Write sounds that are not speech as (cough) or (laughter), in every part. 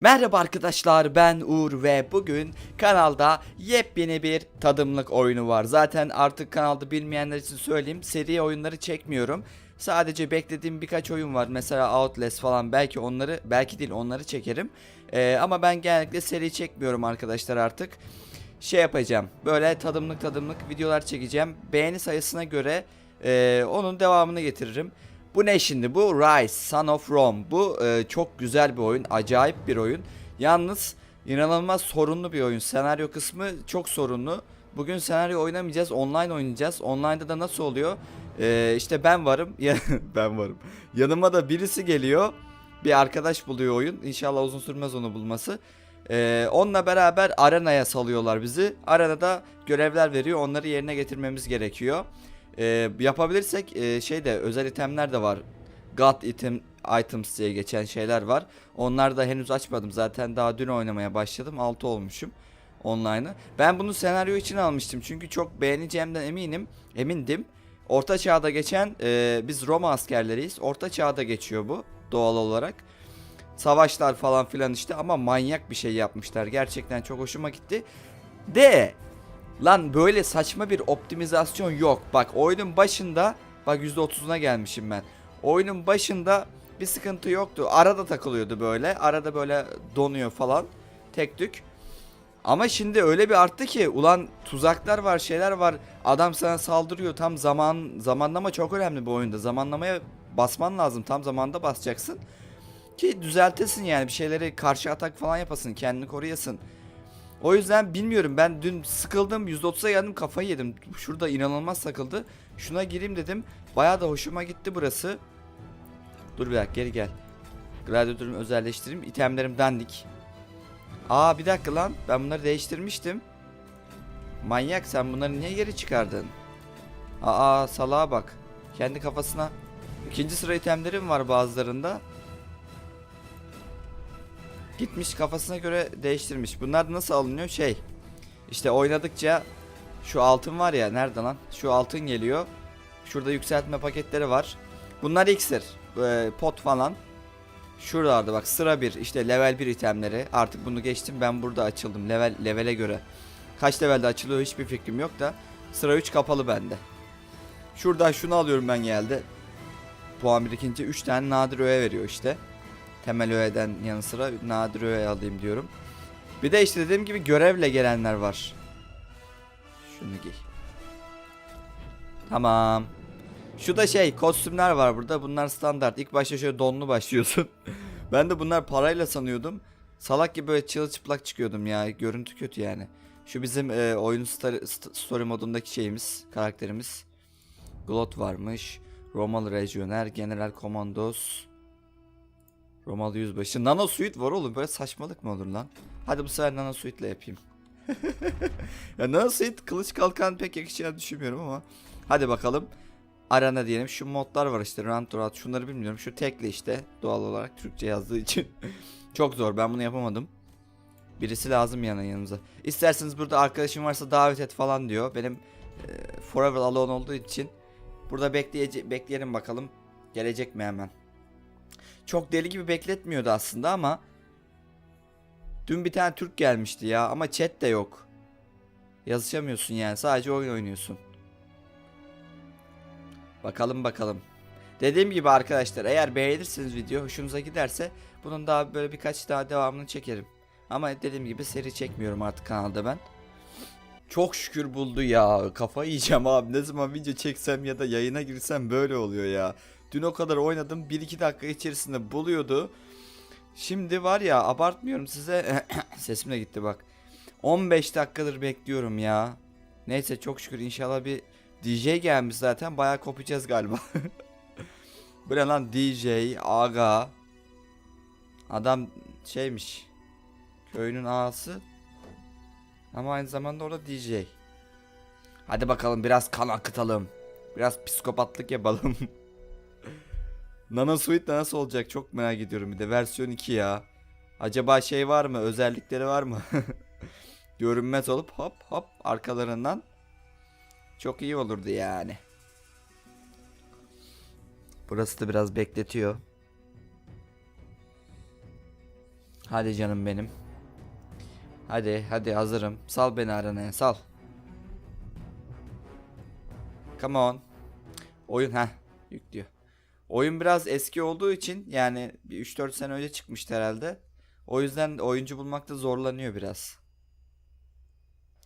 Merhaba arkadaşlar ben Uğur ve bugün kanalda yepyeni bir tadımlık oyunu var. Zaten artık kanalda bilmeyenler için söyleyeyim seri oyunları çekmiyorum. Sadece beklediğim birkaç oyun var. Mesela Outlast falan belki onları belki değil onları çekerim. Ee, ama ben genellikle seri çekmiyorum arkadaşlar artık. Şey yapacağım böyle tadımlık tadımlık videolar çekeceğim. Beğeni sayısına göre e, onun devamını getiririm. Bu ne şimdi? Bu Rise, Son of Rome. Bu e, çok güzel bir oyun. Acayip bir oyun. Yalnız inanılmaz sorunlu bir oyun. Senaryo kısmı çok sorunlu. Bugün senaryo oynamayacağız. Online oynayacağız. Online'da da nasıl oluyor? E, işte ben varım. (laughs) Ben varım. Yanıma da birisi geliyor. Bir arkadaş buluyor oyun. İnşallah uzun sürmez onu bulması. E, onunla beraber arenaya salıyorlar bizi. Arenada görevler veriyor. Onları yerine getirmemiz gerekiyor. Ee, yapabilirsek e, şey de özel itemler de var. God item items diye geçen şeyler var. Onlar da henüz açmadım. Zaten daha dün oynamaya başladım. 6 olmuşum online'ı. Ben bunu senaryo için almıştım. Çünkü çok beğeneceğimden eminim. Emindim. Orta çağda geçen e, biz Roma askerleriyiz. Orta çağda geçiyor bu doğal olarak. Savaşlar falan filan işte ama manyak bir şey yapmışlar. Gerçekten çok hoşuma gitti. De Lan böyle saçma bir optimizasyon yok. Bak oyunun başında bak %30'una gelmişim ben. Oyunun başında bir sıkıntı yoktu. Arada takılıyordu böyle. Arada böyle donuyor falan. Tek tük. Ama şimdi öyle bir arttı ki ulan tuzaklar var, şeyler var. Adam sana saldırıyor. Tam zaman zamanlama çok önemli bu oyunda. Zamanlamaya basman lazım. Tam zamanda basacaksın. Ki düzeltesin yani bir şeyleri karşı atak falan yapasın, kendini koruyasın. O yüzden bilmiyorum ben dün sıkıldım %30'a geldim kafayı yedim. Şurada inanılmaz takıldı. Şuna gireyim dedim. Bayağı da hoşuma gitti burası. Dur bir dakika geri gel. Gladyatörümü özelleştireyim. İtemlerim dandik. Aa bir dakika lan. Ben bunları değiştirmiştim. Manyak sen bunları niye geri çıkardın? Aa salağa bak. Kendi kafasına. İkinci sıra itemlerim var bazılarında. Gitmiş kafasına göre değiştirmiş. Bunlar nasıl alınıyor? Şey. İşte oynadıkça şu altın var ya nerede lan? Şu altın geliyor. Şurada yükseltme paketleri var. Bunlar iksir. Ee, pot falan. Şuralarda bak sıra 1 işte level 1 itemleri. Artık bunu geçtim ben burada açıldım level levele göre. Kaç levelde açılıyor hiçbir fikrim yok da. Sıra 3 kapalı bende. Şuradan şunu alıyorum ben geldi. Puan birikince 3 tane nadir öğe veriyor işte temel öğeden yanı sıra nadir öğe alayım diyorum. Bir de işte dediğim gibi görevle gelenler var. Şunu giy. Tamam. Şu da şey kostümler var burada. Bunlar standart. İlk başta şöyle donlu başlıyorsun. (laughs) ben de bunlar parayla sanıyordum. Salak gibi böyle çırılçıplak çıkıyordum ya. Görüntü kötü yani. Şu bizim e, oyun story, story modundaki şeyimiz, karakterimiz. Glot varmış. Romalı Regioner, General Commandos, Romalı yüzbaşı. Nano suit var oğlum. Böyle saçmalık mı olur lan? Hadi bu sefer nano suit ile yapayım. (laughs) ya nano suit kılıç kalkan pek yakışacağını düşünmüyorum ama. Hadi bakalım. Arena diyelim. Şu modlar var işte. Run to Şunları bilmiyorum. Şu tekli işte. Doğal olarak Türkçe yazdığı için. (laughs) Çok zor. Ben bunu yapamadım. Birisi lazım yana yanımıza. İsterseniz burada arkadaşım varsa davet et falan diyor. Benim e, Forever Alone olduğu için burada bekleyece bekleyelim bakalım. Gelecek mi hemen? Çok deli gibi bekletmiyordu aslında ama dün bir tane Türk gelmişti ya ama chat de yok. Yazışamıyorsun yani sadece oyun oynuyorsun. Bakalım bakalım. Dediğim gibi arkadaşlar eğer beğenirseniz video hoşunuza giderse bunun daha böyle birkaç daha devamını çekerim. Ama dediğim gibi seri çekmiyorum artık kanalda ben. Çok şükür buldu ya. Kafa yiyeceğim abi. Ne zaman video çeksem ya da yayına girsem böyle oluyor ya. Dün o kadar oynadım 1-2 dakika içerisinde buluyordu. Şimdi var ya abartmıyorum size. (clears throat) Sesim de gitti bak. 15 dakikadır bekliyorum ya. Neyse çok şükür inşallah bir DJ gelmiş zaten. Bayağı kopacağız galiba. (laughs) Bu lan DJ, aga. Adam şeymiş. Köyünün ağası. Ama aynı zamanda orada DJ. Hadi bakalım biraz kan akıtalım. Biraz psikopatlık yapalım. (laughs) Nano Suite nasıl olacak çok merak ediyorum bir de versiyon 2 ya. Acaba şey var mı özellikleri var mı? (laughs) Görünmez olup hop hop arkalarından çok iyi olurdu yani. Burası da biraz bekletiyor. Hadi canım benim. Hadi hadi hazırım. Sal beni aranaya sal. Come on. Oyun ha yüklüyor. Oyun biraz eski olduğu için yani bir 3-4 sene önce çıkmıştı herhalde. O yüzden oyuncu bulmakta zorlanıyor biraz.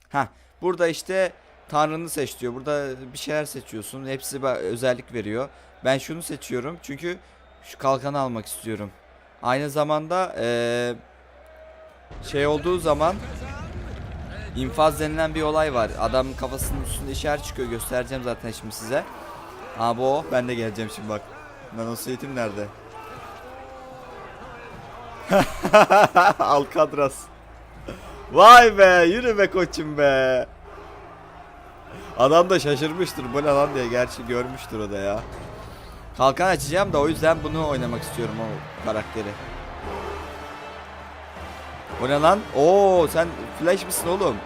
Ha burada işte Tanrını seç diyor. Burada bir şeyler seçiyorsun. Hepsi özellik veriyor. Ben şunu seçiyorum çünkü şu kalkanı almak istiyorum. Aynı zamanda eee, şey olduğu zaman infaz denilen bir olay var. Adamın kafasının üstünde işaret çıkıyor. Göstereceğim zaten şimdi size. Ha bu. Ben de geleceğim şimdi bak. Nanosuite'im nerede? (laughs) Alcatraz. Vay be yürü be koçum be. Adam da şaşırmıştır bu ne lan diye gerçi görmüştür o da ya. Kalkan açacağım da o yüzden bunu oynamak istiyorum o karakteri. O ne lan? Oo sen flash mısın oğlum?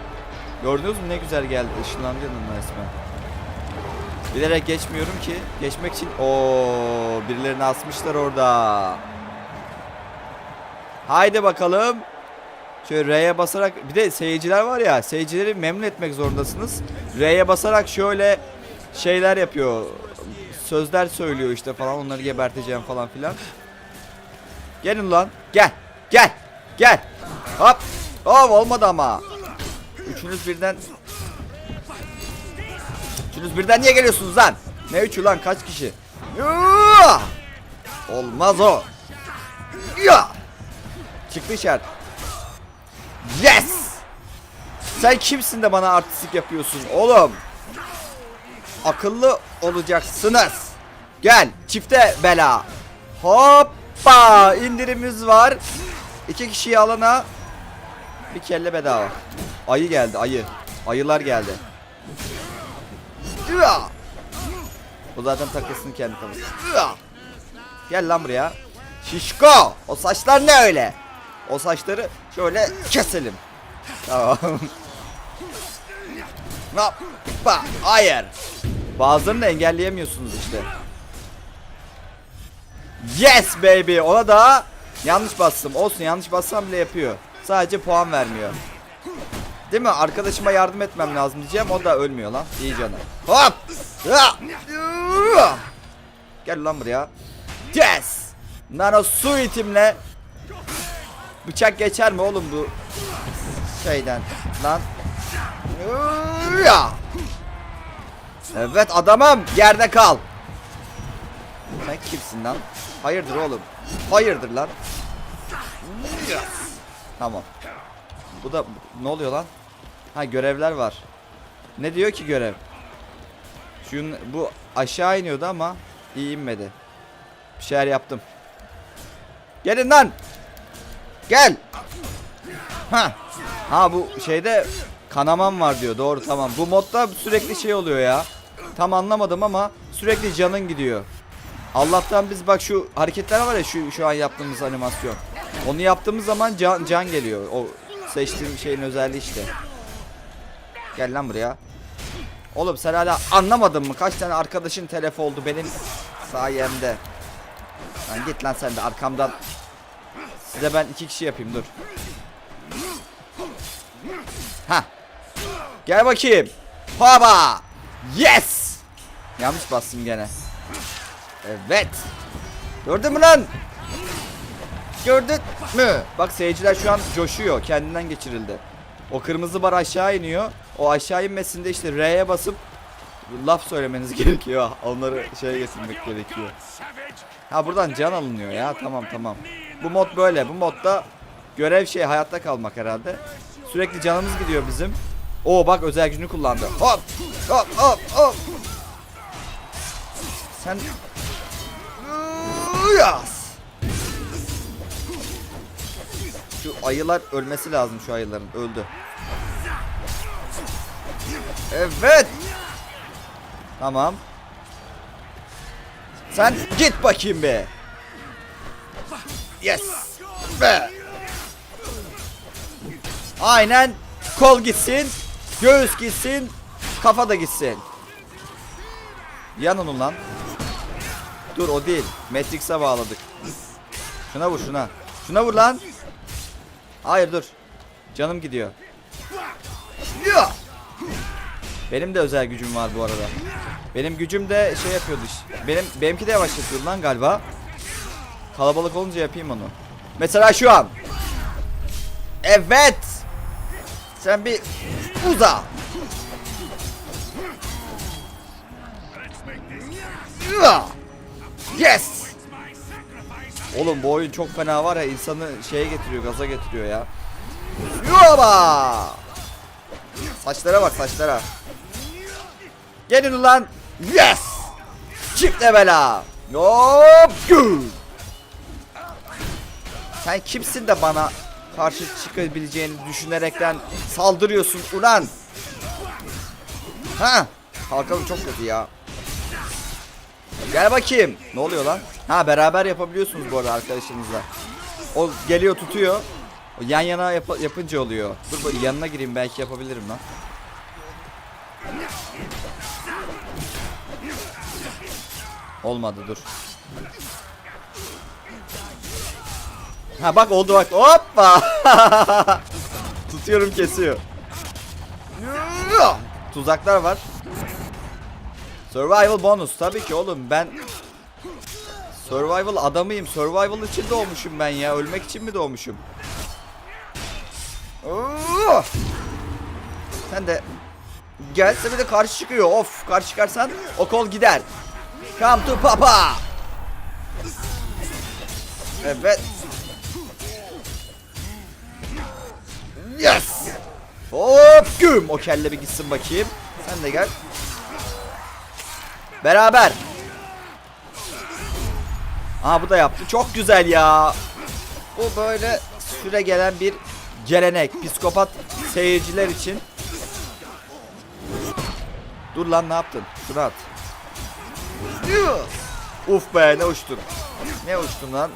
Gördünüz mü ne güzel geldi ışınlandı yanımda resmen. Bilerek geçmiyorum ki. Geçmek için o birilerini asmışlar orada. Haydi bakalım. Şöyle R'ye basarak bir de seyirciler var ya seyircileri memnun etmek zorundasınız. R'ye basarak şöyle şeyler yapıyor. Sözler söylüyor işte falan onları geberteceğim falan filan. Gelin lan. Gel. Gel. Gel. Hop. Hop olmadı ama. Üçünüz birden Üçünüz birden niye geliyorsunuz lan? Ne üçü lan kaç kişi? Yuh! Olmaz o. Ya! Çıktı işaret. Yes! Sen kimsin de bana artistik yapıyorsun oğlum? Akıllı olacaksınız. Gel çifte bela. Hoppa indirimimiz var. İki kişiyi alana bir kelle bedava. Ayı geldi ayı. Ayılar geldi. O zaten takılsın kendi kafasına. Gel lan buraya. Şişko! O saçlar ne öyle? O saçları şöyle keselim. Tamam. (laughs) Hoppa! Hayır. Bazılarını da engelleyemiyorsunuz işte. Yes baby. Ona da yanlış bastım. Olsun yanlış bassam bile yapıyor. Sadece puan vermiyor. Değil mi? Arkadaşıma yardım etmem lazım diyeceğim. O da ölmüyor lan. İyi canım. Hop! Gel lan buraya. Yes! Nano su itimle Bıçak geçer mi oğlum bu şeyden lan? Evet adamım yerde kal. Sen kimsin lan? Hayırdır oğlum? Hayırdır lan? Tamam. Bu da ne oluyor lan? Ha görevler var. Ne diyor ki görev? Şun bu aşağı iniyordu ama iyi inmedi. Bir şeyler yaptım. Gelin lan. Gel. Ha. Ha bu şeyde kanamam var diyor. Doğru tamam. Bu modda sürekli şey oluyor ya. Tam anlamadım ama sürekli canın gidiyor. Allah'tan biz bak şu hareketler var ya şu şu an yaptığımız animasyon. Onu yaptığımız zaman can can geliyor. O seçtiğim şeyin özelliği işte. Gel lan buraya. Oğlum sen hala anlamadın mı? Kaç tane arkadaşın telef oldu benim sayemde. Lan git lan sen de arkamdan. Size ben iki kişi yapayım dur. Ha. Gel bakayım. Baba. Yes. Yanlış bastım gene. Evet. Gördün mü lan? Gördün mü? Bak seyirciler şu an coşuyor. Kendinden geçirildi. O kırmızı bar aşağı iniyor. O aşağı inmesinde işte R'ye basıp laf söylemeniz (laughs) gerekiyor. Onları şeye getirmek gerekiyor. Ha buradan can alınıyor ya. Tamam tamam. Bu mod böyle. Bu modda görev şey hayatta kalmak herhalde. Sürekli canımız gidiyor bizim. Oo bak özel gücünü kullandı. Hop hop hop hop. Sen Yas. Şu ayılar ölmesi lazım şu ayıların. Öldü. Evet. Tamam. Sen git bakayım be. Yes. Be. Aynen. Kol gitsin. Göğüs gitsin. Kafa da gitsin. Yanın ulan. Dur o değil. Matrix'e bağladık. Şuna vur şuna. Şuna vur lan. Hayır dur. Canım gidiyor. Benim de özel gücüm var bu arada. Benim gücüm de şey yapıyordu. iş- Benim benimki de yavaşlatıyor lan galiba. Kalabalık olunca yapayım onu. Mesela şu an. Evet. Sen bir uza. Yes. Oğlum bu oyun çok fena var ya insanı şeye getiriyor gaza getiriyor ya. Yoba! Saçlara bak saçlara. Gelin ulan. Yes! Çift bela. Hop! Sen kimsin de bana karşı çıkabileceğini düşünerekten saldırıyorsun ulan? Ha? Kalkalım çok kötü ya. Gel bakayım. Ne oluyor lan? Ha beraber yapabiliyorsunuz bu arada arkadaşınızla. O geliyor tutuyor. O yan yana yap- yapınca oluyor. Dur bak yanına gireyim belki yapabilirim lan. Olmadı dur. Ha bak oldu bak. Hoppa. (laughs) Tutuyorum kesiyor. Tuzaklar var. Survival bonus tabii ki oğlum ben Survival adamıyım. Survival için doğmuşum ben ya. Ölmek için mi doğmuşum? Oo! Sen de gelse bir de karşı çıkıyor. Of karşı çıkarsan o kol gider. Come to papa. Evet. Yes. Hop güm. O kelle bir gitsin bakayım. Sen de gel. Beraber. Aha bu da yaptı. Çok güzel ya. Bu böyle süre gelen bir gelenek. Psikopat seyirciler için. Dur lan ne yaptın? Şunu at. Uf be ne uçtun. Ne uçtun lan?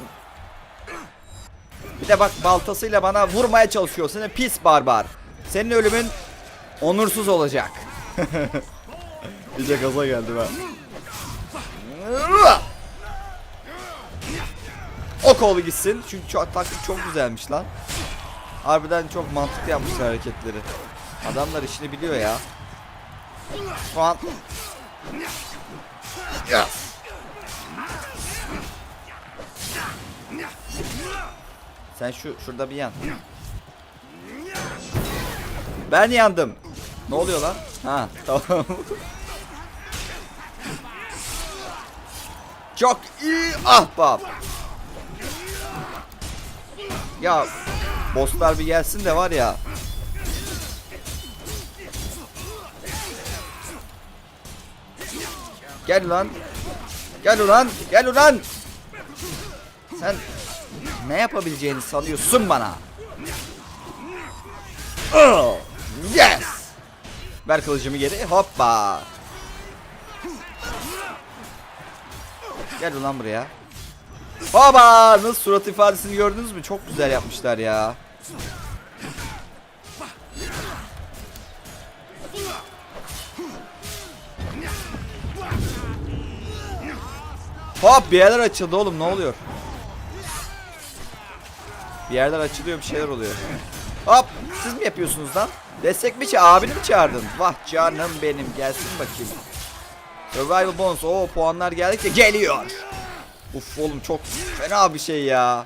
Bir de bak baltasıyla bana vurmaya çalışıyor. Seni pis barbar. Senin ölümün onursuz olacak. (laughs) İyice gaza geldi ben. O kolu gitsin. Çünkü çok, taktik çok güzelmiş lan. Harbiden çok mantıklı yapmışlar hareketleri. Adamlar işini biliyor ya. Şu an... Yes. Sen şu şurada bir yan. Ben yandım. Ne oluyor lan? Ha (laughs) tamam. Çok iyi ahbap. Ya bosslar bir gelsin de var ya. Gel ulan. Gel ulan. Gel ulan. Sen ne yapabileceğini sanıyorsun bana? Oh, yes. Ver kılıcımı geri. Hoppa. Gel ulan buraya. Baba nasıl surat ifadesini gördünüz mü? Çok güzel yapmışlar ya. Hop bir yerler açıldı oğlum ne oluyor? Bir yerler açılıyor bir şeyler oluyor. Hop siz mi yapıyorsunuz lan? Destek mi ça abini mi çağırdın? Vah canım benim gelsin bakayım. Survival bonus o puanlar geldikçe geliyor. Uf oğlum çok fena bir şey ya.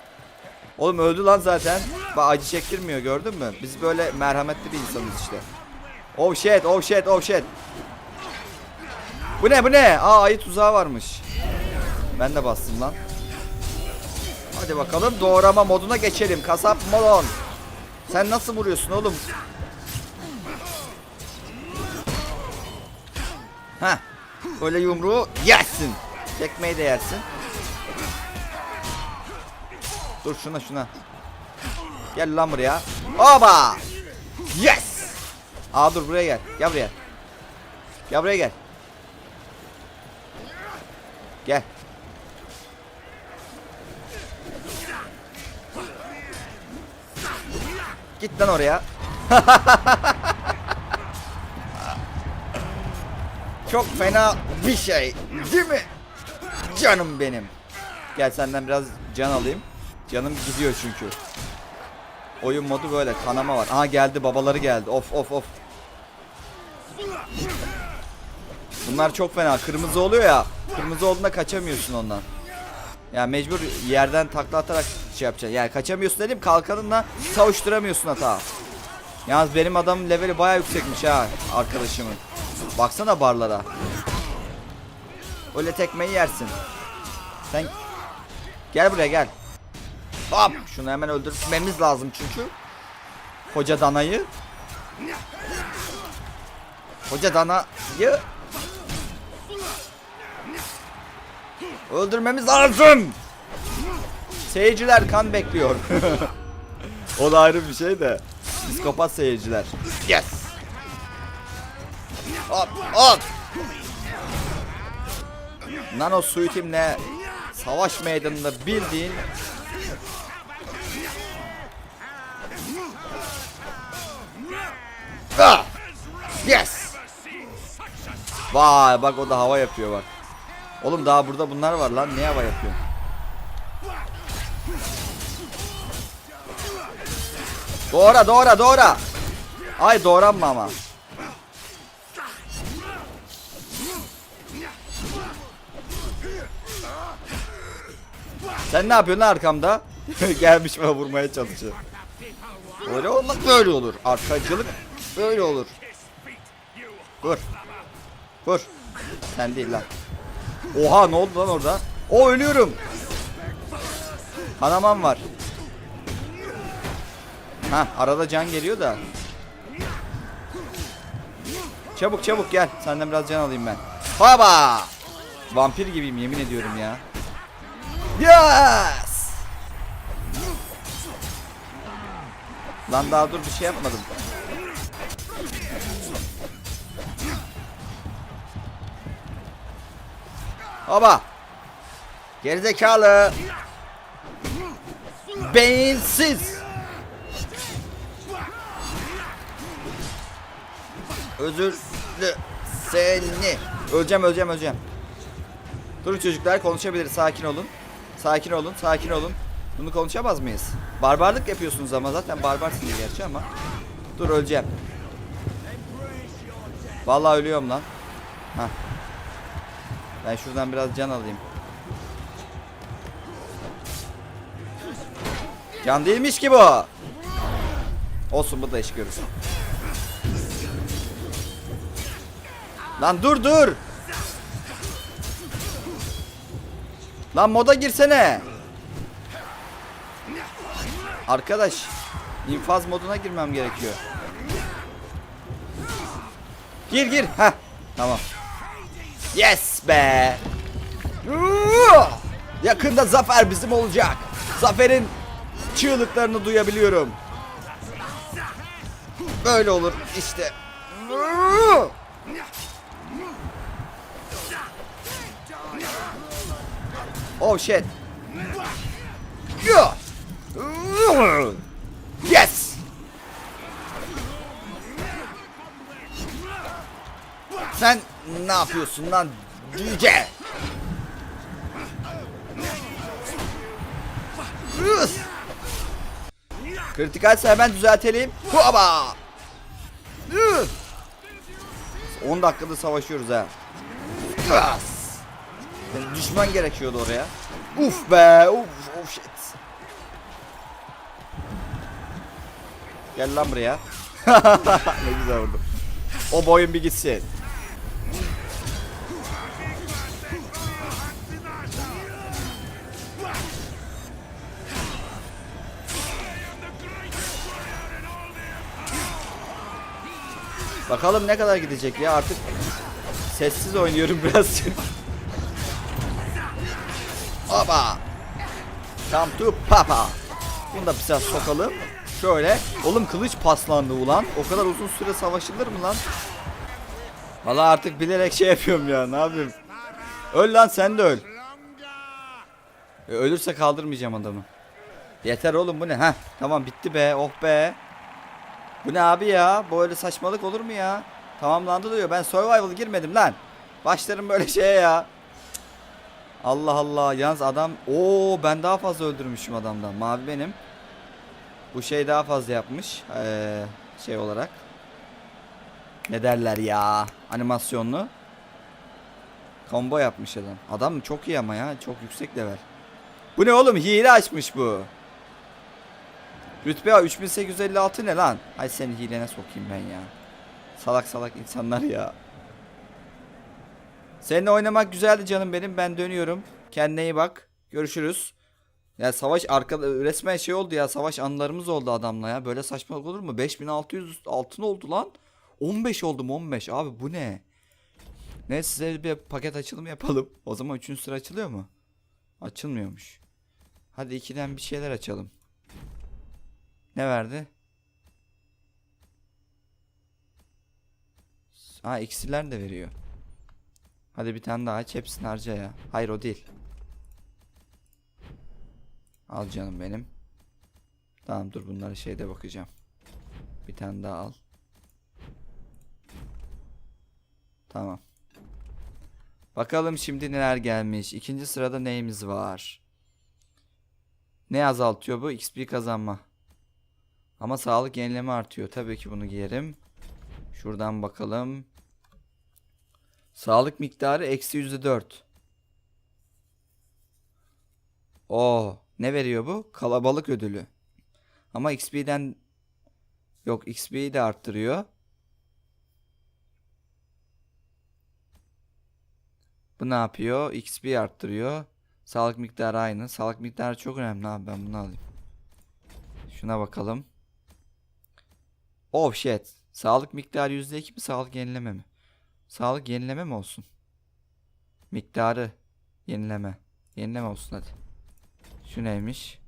Oğlum öldü lan zaten. Bak acı çektirmiyor gördün mü? Biz böyle merhametli bir insanız işte. Oh shit, oh shit, oh shit. Bu ne bu ne? Aa ayı tuzağı varmış. Ben de bastım lan. Hadi bakalım doğrama moduna geçelim. Kasap modon. Sen nasıl vuruyorsun oğlum? Ha. Böyle yumruğu yersin. Tekmeyi de yersin. Dur şuna şuna. Gel lan buraya. Oba! Yes! Aa dur buraya gel. Gel buraya. Gel buraya gel. Gel. Git lan oraya. (laughs) Çok fena bir şey. Değil mi? Canım benim. Gel senden biraz can alayım. Canım gidiyor çünkü. oyun modu böyle kanama var. Aha geldi babaları geldi. Of of of. Bunlar çok fena. Kırmızı oluyor ya. Kırmızı olduğunda kaçamıyorsun ondan. Ya mecbur yerden takla atarak şey yapacaksın. Yani kaçamıyorsun dedim kalkanınla savuşturamıyorsun hata. Yalnız benim adamın leveli baya yüksekmiş ha arkadaşımın. Baksana barlara. Öyle tekmeyi yersin. Sen gel buraya gel. Hop şunu hemen öldürmemiz lazım çünkü. Hoca danayı. Hoca danayı öldürmemiz lazım. Seyirciler kan bekliyor. (laughs) o da ayrı bir şey de. Psikopat seyirciler. Yes. Hop hop. Nano suitimle savaş meydanında bildiğin Ah! Yes. Vay bak o da hava yapıyor bak. Oğlum daha burada bunlar var lan. Ne hava yapıyor? Doğra doğra doğra. Ay doğranma ama. Sen ne yapıyorsun arkamda? (laughs) Gelmiş bana vurmaya çalışıyor. Böyle olmak böyle olur. Arkacılık böyle olur. Vur. Vur. Sen değil lan. Oha ne oldu lan orada? O ölüyorum. Kanamam var. Ha arada can geliyor da. Çabuk çabuk gel. Senden biraz can alayım ben. Baba. Vampir gibiyim yemin ediyorum ya. Yes. Lan daha dur bir şey yapmadım. Baba. Gerizekalı. Beyinsiz. Özür seni. Öleceğim öleceğim öleceğim. Durun çocuklar konuşabiliriz sakin olun. Sakin olun sakin olun. Bunu konuşamaz mıyız? Barbarlık yapıyorsunuz ama zaten barbarsınız gerçi ama. Dur öleceğim. Vallahi ölüyorum lan. Hah. Ben şuradan biraz can alayım. Can değilmiş ki bu. Olsun bu da iş görür. Lan dur dur. Lan moda girsene. Arkadaş, infaz moduna girmem gerekiyor. Gir gir. Ha. Tamam. Yes be. Yakında zafer bizim olacak. Zaferin çığlıklarını duyabiliyorum. Böyle olur işte. Oh shit. Yes. Sen ne yapıyorsun lan DJ? Kritikalse hemen düzeltelim. Huaba! Üf! 10 dakikada savaşıyoruz ha. Yani düşman gerekiyordu oraya. Uf be, uf, oh shit. Gel lan buraya. (laughs) ne güzel vurdum. O boyun bir gitsin. Bakalım ne kadar gidecek ya artık sessiz oynuyorum (laughs) biraz. Oba. Come to papa. Bunu da biraz sokalım. Şöyle. Oğlum kılıç paslandı ulan. O kadar uzun süre savaşılır mı lan? Valla artık bilerek şey yapıyorum ya. Ne yapayım? Öl lan sen de öl. E, ölürse kaldırmayacağım adamı. Yeter oğlum bu ne? Heh tamam bitti be. Oh be. Bu ne abi ya? Böyle saçmalık olur mu ya? Tamamlandı diyor. Ben survival girmedim lan. Başlarım böyle şeye ya. Allah Allah. Yalnız adam... Oo ben daha fazla öldürmüşüm adamdan. Mavi benim. Bu şey daha fazla yapmış. Ee, şey olarak. Ne derler ya? Animasyonlu. Combo yapmış adam. Adam çok iyi ama ya. Çok yüksek level. Bu ne oğlum? Hile açmış bu. Rütbe 3856 ne lan? Ay seni hilene sokayım ben ya. Salak salak insanlar ya. Seninle oynamak güzeldi canım benim. Ben dönüyorum. Kendine iyi bak. Görüşürüz. Ya savaş arkada resmen şey oldu ya. Savaş anılarımız oldu adamla ya. Böyle saçmalık olur mu? 5600 altın oldu lan. 15 oldum 15. Abi bu ne? Ne size bir paket açılımı yapalım. O zaman 3. sıra açılıyor mu? Açılmıyormuş. Hadi ikiden bir şeyler açalım. Ne verdi? Ha iksirler de veriyor. Hadi bir tane daha aç hepsini harca ya. Hayır o değil. Al canım benim. Tamam dur bunları şeyde bakacağım. Bir tane daha al. Tamam. Bakalım şimdi neler gelmiş. İkinci sırada neyimiz var? Ne azaltıyor bu? XP kazanma. Ama sağlık yenileme artıyor. Tabii ki bunu giyerim. Şuradan bakalım. Sağlık miktarı eksi yüzde dört. Oo, ne veriyor bu? Kalabalık ödülü. Ama XP'den yok XP'yi de arttırıyor. Bu ne yapıyor? XP arttırıyor. Sağlık miktarı aynı. Sağlık miktarı çok önemli abi. Ben bunu alayım. Şuna bakalım. Oh shit. Sağlık miktarı %2 mi? Sağlık yenileme mi? Sağlık yenileme mi olsun? Miktarı yenileme. Yenileme olsun hadi. Şu neymiş?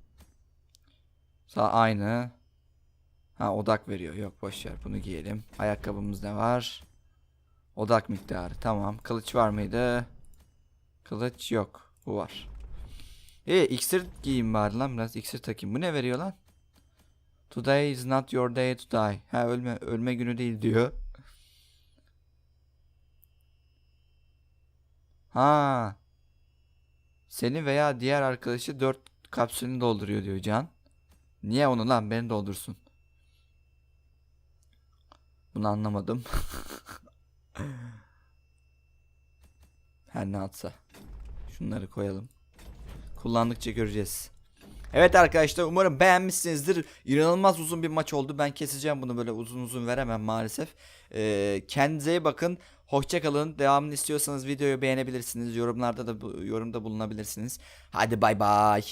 Sağ aynı. Ha odak veriyor. Yok boş ver bunu giyelim. Ayakkabımız ne var? Odak miktarı. Tamam. Kılıç var mıydı? Kılıç yok. Bu var. E iksir giyeyim bari lan biraz. iksir takayım. Bu ne veriyor lan? Today is not your day to die. Ha ölme ölme günü değil diyor. Ha. Seni veya diğer arkadaşı 4 kapsülünü dolduruyor diyor Can. Niye onu lan beni doldursun? Bunu anlamadım. (laughs) Her ne atsa. Şunları koyalım. Kullandıkça göreceğiz. Evet arkadaşlar umarım beğenmişsinizdir. İnanılmaz uzun bir maç oldu. Ben keseceğim bunu böyle uzun uzun veremem maalesef. Ee, kendinize iyi bakın. Hoşçakalın. Devamını istiyorsanız videoyu beğenebilirsiniz. Yorumlarda da yorumda bulunabilirsiniz. Hadi bay bay.